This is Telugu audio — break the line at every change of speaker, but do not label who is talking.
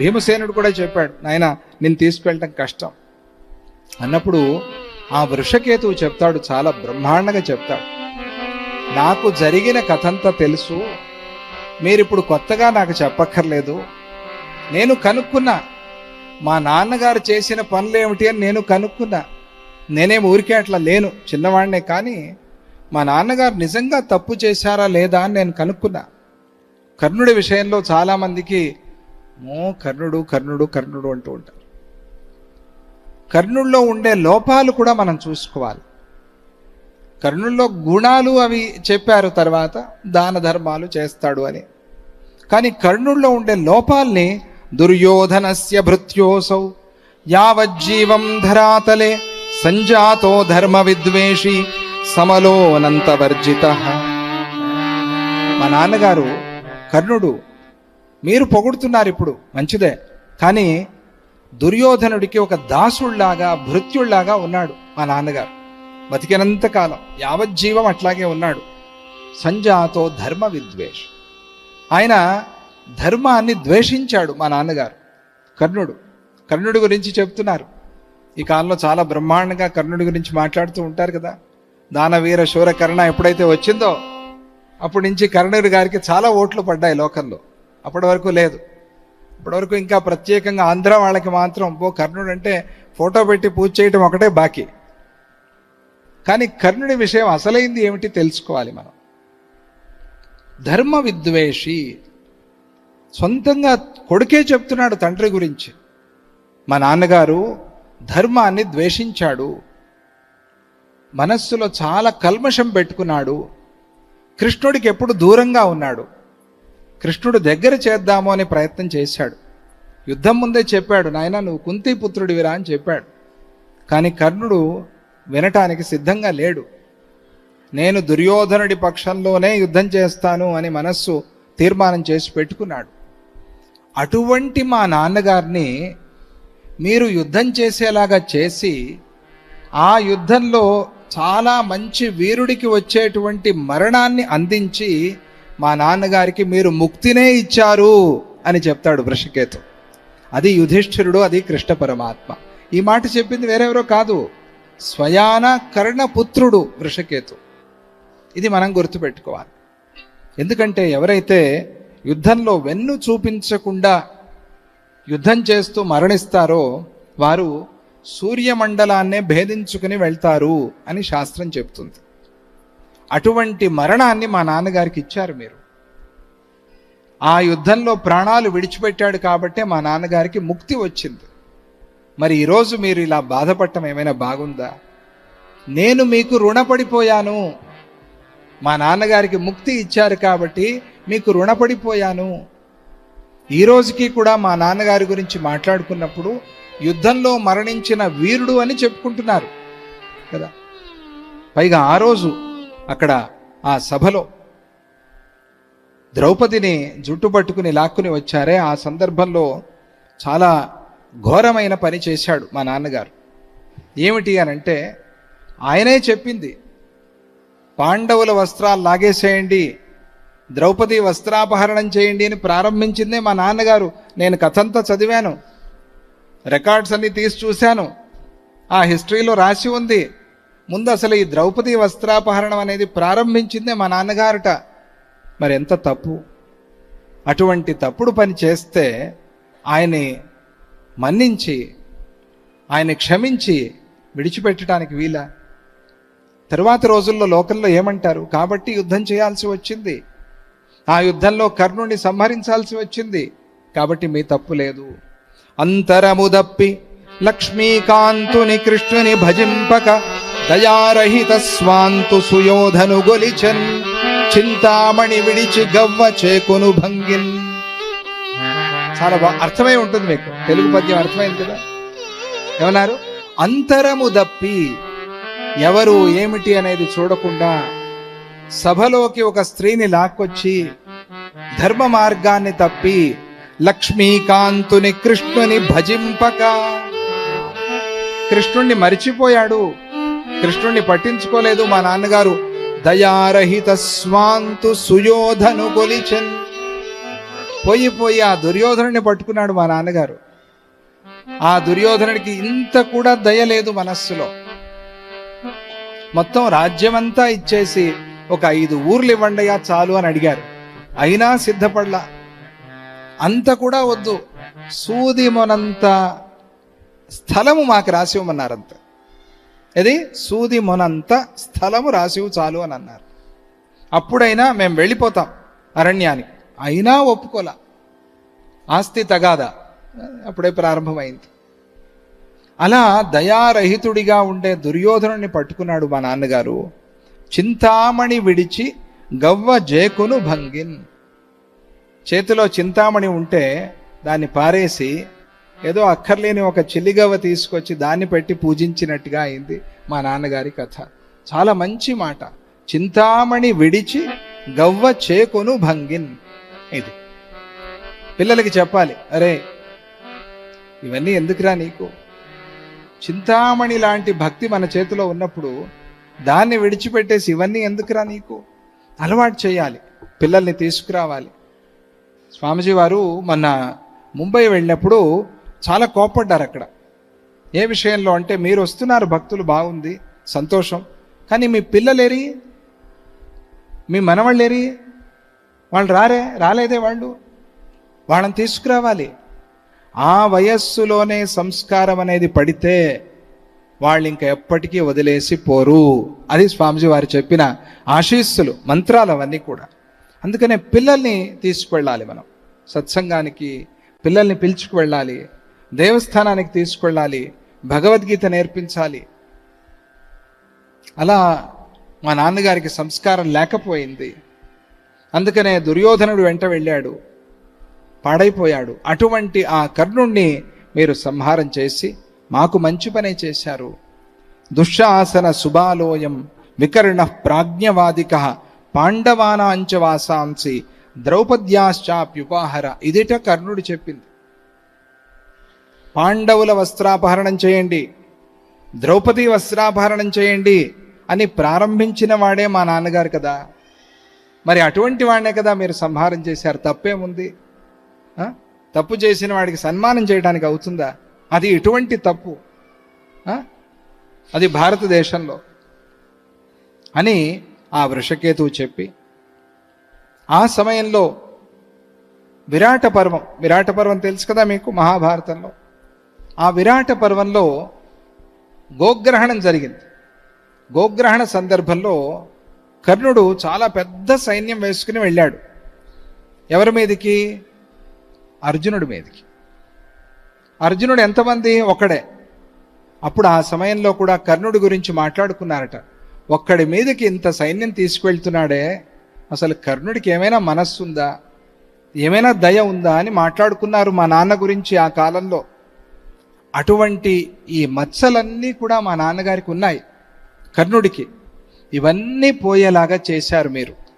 భీమసేనుడు కూడా చెప్పాడు నాయన నేను తీసుకువెళ్ళటం కష్టం. అన్నప్పుడు ఆ వృషకేతువు చెప్తాడు చాలా బ్రహ్మాండంగా చెప్తాడు నాకు జరిగిన కథంతా తెలుసు మీరిప్పుడు కొత్తగా నాకు చెప్పక్కర్లేదు. నేను కనుక్కున్నా మా నాన్నగారు చేసిన పనులు ఏమిటి అని నేను కనుక్కున్నా. నేనేం ఊరికే అట్లా లేను చిన్నవాడినే కానీ మా నాన్నగారు నిజంగా తప్పు చేశారా లేదా అని నేను కనుక్కున్నా. కర్ణుడి విషయంలో చాలామందికి మో కర్ణుడు కర్ణుడు కర్ణుడు అంటూ ఉంటారు. కర్ణుల్లో ఉండే లోపాలు కూడా మనం చూసుకోవాలి. కర్ణుల్లో గుణాలు అవి చెప్పారు తర్వాత దాన ధర్మాలు చేస్తాడు అని. కానీ కర్ణుల్లో ఉండే లోపాల్ని దుర్యోధనస్య భృత్యోసౌ యావజ్జీవం ధరాతలే సంజాతో ధర్మ విద్వేషి సమలోనంతవర్జిత. మా నాన్నగారు కర్ణుడు మీరు పొగుడుతున్నారు ఇప్పుడు మంచిదే. కానీ దుర్యోధనుడికి ఒక దాసుళ్ళాగా భృత్యుళ్ళాగా ఉన్నాడు మా నాన్నగారు. బతికినంత కాలం యావజ్జీవం అట్లాగే ఉన్నాడు. సంజాతో ధర్మ విద్వేష్. ఆయన ధర్మాన్ని ద్వేషించాడు మా నాన్నగారు. కర్ణుడు కర్ణుడి గురించి చెప్తున్నారు. ఈ కాలంలో చాలా బ్రహ్మాండంగా కర్ణుడి గురించి మాట్లాడుతూ ఉంటారు కదా. దానవీర శూర కర్ణ ఎప్పుడైతే వచ్చిందో అప్పటి నుంచి కర్ణుడి గారికి చాలా ఓట్లు పడ్డాయి లోకంలో. అప్పటి వరకు లేదు. ఇప్పటివరకు ఇంకా ప్రత్యేకంగా ఆంధ్ర వాళ్ళకి మాత్రం ఓ కర్ణుడు అంటే ఫోటో పెట్టి పూజ చేయటం ఒకటే బాకీ. కానీ కర్ణుడి విషయం అసలైంది ఏమిటి తెలుసుకోవాలి మనం. ధర్మ విద్వేషి సొంతంగా కొడుకే చెప్తున్నాడు తండ్రి గురించి. మా నాన్నగారు ధర్మాన్ని ద్వేషించాడు. మనస్సులో చాలా కల్మషం పెట్టుకున్నాడు. కృష్ణుడికి ఎప్పుడు దూరంగా ఉన్నాడు. కృష్ణుడు దగ్గర చేద్దాము అనే ప్రయత్నం చేశాడు. యుద్ధం ముందే చెప్పాడు నాయన నువ్వు కుంతి పుత్రుడివిరా అని చెప్పాడు. కానీ కర్ణుడు వినటానికి సిద్ధంగా లేడు. నేను దుర్యోధనుడి పక్షంలోనే యుద్ధం చేస్తాను అని మనస్సు తీర్మానం చేసి పెట్టుకున్నాడు. అటువంటి మా నాన్నగారిని మీరు యుద్ధం చేసేలాగా చేసి ఆ యుద్ధంలో చాలా మంచి వీరుడికి వచ్చేటువంటి మరణాన్ని అందించి మా నాన్నగారికి మీరు ముక్తినే ఇచ్చారు అని చెప్తాడు వృషకేతు. అది యుధిష్ఠిరుడు అది కృష్ణ పరమాత్మ. ఈ మాట చెప్పింది వేరెవరో కాదు. స్వయాన కర్ణపుత్రుడు వృషకేతు. ఇది మనం గుర్తుపెట్టుకోవాలి. ఎందుకంటే ఎవరైతే యుద్ధంలో వెన్ను చూపించకుండా యుద్ధం చేస్తూ మరణిస్తారో వారు సూర్యమండలాన్నే భేదించుకుని వెళ్తారు అని శాస్త్రం చెప్తుంది. అటువంటి మరణాన్ని మా నాన్నగారికి ఇచ్చారు మీరు. ఆ యుద్ధంలో ప్రాణాలు విడిచిపెట్టాడు కాబట్టే మా నాన్నగారికి ముక్తి వచ్చింది. మరి ఈరోజు మీరు ఇలా బాధపడటం ఏమైనా బాగుందా? నేను మీకు రుణపడిపోయాను. మా నాన్నగారికి ముక్తి ఇచ్చారు కాబట్టి మీకు రుణపడిపోయాను. ఈ రోజుకి కూడా మా నాన్నగారి గురించి మాట్లాడుకున్నప్పుడు యుద్ధంలో మరణించిన వీరుడు అని చెప్పుకుంటున్నారు కదా. పైగా ఆ రోజు అక్కడ ఆ సభలో ద్రౌపదిని జుట్టు పట్టుకుని లాక్కుని వచ్చారే. ఆ సందర్భంలో చాలా ఘోరమైన పని చేశాడు మా నాన్నగారు. ఏమిటి అని అంటే ఆయనే చెప్పింది పాండవుల వస్త్రాలు లాగేసేయండి ద్రౌపది వస్త్రాపహరణం చేయండి అని ప్రారంభించిందే మా నాన్నగారు. నేను కథంతా చదివాను రికార్డ్స్ అన్ని తీసి చూశాను. ఆ హిస్టరీలో రాసి ఉంది ముందు అసలు ఈ ద్రౌపది వస్త్రాపహరణం అనేది ప్రారంభించిందే మా నాన్నగారట. మరి ఎంత తప్పు? అటువంటి తప్పుడు పని చేస్తే ఆయన్ని మన్నించి ఆయన క్షమించి విడిచిపెట్టడానికి వీలా? తరువాత రోజుల్లో లోకల్లో ఏమంటారు? కాబట్టి యుద్ధం చేయాల్సి వచ్చింది. ఆ యుద్ధంలో కర్ణుని సంహరించాల్సి వచ్చింది. కాబట్టి మీ తప్పు లేదు. అంతరముదప్పి లక్ష్మీకాంతుని కృష్ణుని భజింపక దయారహిత స్వాంతు సుయోధను గొలిచన్ చింతామణి విడిచి గవ్వ చేకొను భంగిన్. చాలా అర్థమై ఉంటుంది మీకు. తెలుగు పద్యం అర్థమైంది కదా? ఏమన్నారు? అంతరము దప్పి ఎవరు ఏమిటి అనేది చూడకుండా సభలోకి ఒక స్త్రీని లాక్కొచ్చి ధర్మ మార్గాన్ని తప్పి లక్ష్మీకాంతుని కృష్ణుని భజింపక కృష్ణుణ్ణి మరిచిపోయాడు. కృష్ణుణ్ణి పట్టించుకోలేదు మా నాన్నగారు. దయారహిత స్వాంతు సుయోధను కొలిచన్. పోయి పోయి ఆ దుర్యోధనుని పట్టుకున్నాడు మా నాన్నగారు. ఆ దుర్యోధనుడికి ఇంత కూడా దయ లేదు మనస్సులో. మొత్తం రాజ్యమంతా ఇచ్చేసి ఒక ఐదు ఊర్లు ఇవ్వండియా చాలు అని అడిగారు. అయినా సిద్ధపడలా. అంత కూడా వద్దు. సూది మొనంత స్థలము మాకు రాసి ఇవ్వమన్నారంత. ఇది సూది మొనంత స్థలము రాసివు చాలు అని అన్నారు. అప్పుడైనా మేము వెళ్ళిపోతాం అరణ్యానికి. అయినా ఒప్పుకోలా. ఆస్తి తగాదా. అప్పుడే ప్రారంభమైంది. అలా దయారహితుడిగా ఉండే దుర్యోధనుని పట్టుకున్నాడు మా నాన్నగారు. చింతామణి విడిచి గవ్వ జేకును భంగిన్. చేతిలో చింతామణి ఉంటే దాన్ని పారేసి ఏదో అక్కర్లేని ఒక చిల్లిగవ్వ తీసుకొచ్చి దాన్ని పెట్టి పూజించినట్టుగా అయింది మా నాన్నగారి కథ. చాలా మంచి మాట. చింతామణి విడిచి గవ్వ చేకొను భంగిన్. ఇది. పిల్లలకి చెప్పాలి. అరే ఇవన్నీ ఎందుకురా నీకు? చింతామణి లాంటి భక్తి మన చేతిలో ఉన్నప్పుడు దాన్ని విడిచిపెట్టేసి ఇవన్నీ ఎందుకురా నీకు? అలవాటు చేయాలి. పిల్లల్ని తీసుకురావాలి. స్వామిజీ వారు మొన్న ముంబై వెళ్ళినప్పుడు చాలా కోపడ్డారు అక్కడ. ఏ విషయంలో అంటే మీరు వస్తున్నారు భక్తులు బాగుంది సంతోషం కానీ మీ పిల్లలేరి మీ మనవాళ్ళేరి వాళ్ళు రారే రాలేదే వాళ్ళు? వాళ్ళని తీసుకురావాలి. ఆ వయస్సులోనే సంస్కారం అనేది పడితే వాళ్ళు ఇంకా ఎప్పటికీ వదిలేసి పోరు. అది స్వామిజీ వారు చెప్పిన ఆశీస్సులు మంత్రాలు అవన్నీ కూడా. అందుకనే పిల్లల్ని తీసుకువెళ్ళాలి మనం. సత్సంగానికి పిల్లల్ని పిలుచుకు వెళ్ళాలి దేవస్థానానికి తీసుకెళ్ళాలి భగవద్గీత నేర్పించాలి. అలా మా నాన్నగారికి సంస్కారం లేకపోయింది. అందుకనే దుర్యోధనుడు వెంట వెళ్ళాడు. పాడైపోయాడు. అటువంటి ఆ కర్ణుణ్ణి మీరు సంహారం చేసి మాకు మంచి పనే చేశారు. దుశ్శాసన సుబాలోయం వికర్ణ ప్రాజ్ఞవాదిక పాండవానాంచ వాసాంసి ద్రౌపద్యాశ్చాప్యుపాహర. ఇదిట కర్ణుడు చెప్పింది. పాండవుల వస్త్రాపహరణం చేయండి ద్రౌపది వస్త్రాపహరణం చేయండి అని ప్రారంభించిన వాడే మా నాన్నగారు కదా. మరి అటువంటి వాడినే కదా మీరు సంహారం చేశారు తప్పేముంది? తప్పు చేసిన వాడికి సన్మానం చేయడానికి అవుతుందా? అది ఎటువంటి తప్పు. అది భారతదేశంలో. అని ఆ వృషకేతువు చెప్పి ఆ సమయంలో విరాట పర్వం విరాట పర్వం తెలుసు కదా మీకు మహాభారతంలో. ఆ విరాట పర్వంలో గోగ్రహణం జరిగింది. గోగ్రహణ సందర్భంలో కర్ణుడు చాలా పెద్ద సైన్యం వేసుకుని వెళ్ళాడు. ఎవరి మీదకి? అర్జునుడి మీదకి. అర్జునుడు ఎంతమంది? ఒకడే. అప్పుడు ఆ సమయంలో కూడా కర్ణుడి గురించి మాట్లాడుకున్నారట. ఒక్కడి మీదకి ఇంత సైన్యం తీసుకువెళ్తున్నాడే అసలు కర్ణుడికి ఏమైనా మనస్సు ఉందా ఏమైనా దయ ఉందా అని మాట్లాడుకున్నారు మా నాన్న గురించి ఆ కాలంలో. అటువంటి ఈ మచ్చలన్నీ కూడా మా నాన్నగారికి ఉన్నాయి. కర్ణుడికి. ఇవన్నీ పోయేలాగా చేశారు మీరు.